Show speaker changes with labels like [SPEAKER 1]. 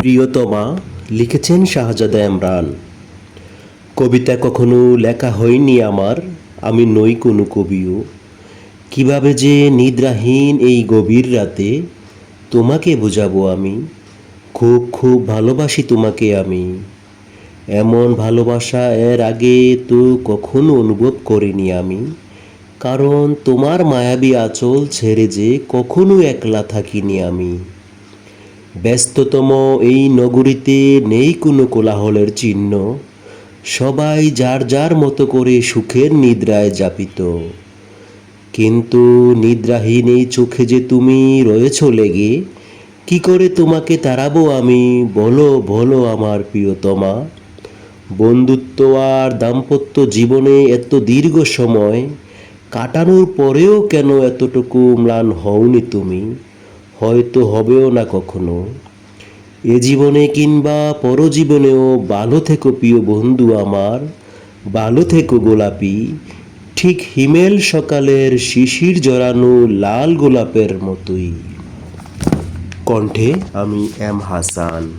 [SPEAKER 1] প্রিয়তমা লিখেছেন শাহজাদা এমরান কবিতা কখনো লেখা হয়নি আমার, আমি নই কোনো কবিও। কীভাবে যে নিদ্রাহীন এই গভীর রাতে, তোমাকে বোঝাবো আমি, খুব খুব ভালোবাসি তোমাকে আমি। এমন ভালোবাসা এর আগে তো কখনো অনুভব করিনি আমি, কারণ তোমার মায়াবী আঁচল ছেড়ে যে কখনো একলা থাকিনি আমি। ব্যস্ততম এই নগরীতে নেই কোনো কোলাহলের চিহ্ন। সবাই যার যার মতো করে সুখের নিদ্রায় যাপিত। কিন্তু নিদ্রাহীন এই চোখে যে তুমি রয়েছ লেগে, কি করে তোমাকে তাড়াবো আমি? বলো বলো আমার প্রিয়তমা। বন্ধুত্ব আর দাম্পত্য জীবনে এত দীর্ঘ সময় কাটানোর পরেও কেন এতটুকু ম্লান হওনি তুমি? হয়তো হবেও না কখনো। এ জীবনে কিংবা পরজীবনেও ভালো থেকো প্রিয় বন্ধু আমার ভালো থেকো গোলাপি। ঠিক হিমেল সকালের শিশির জড়ানো লাল গোলাপের মতোই। কণ্ঠে আমি এম হাসান।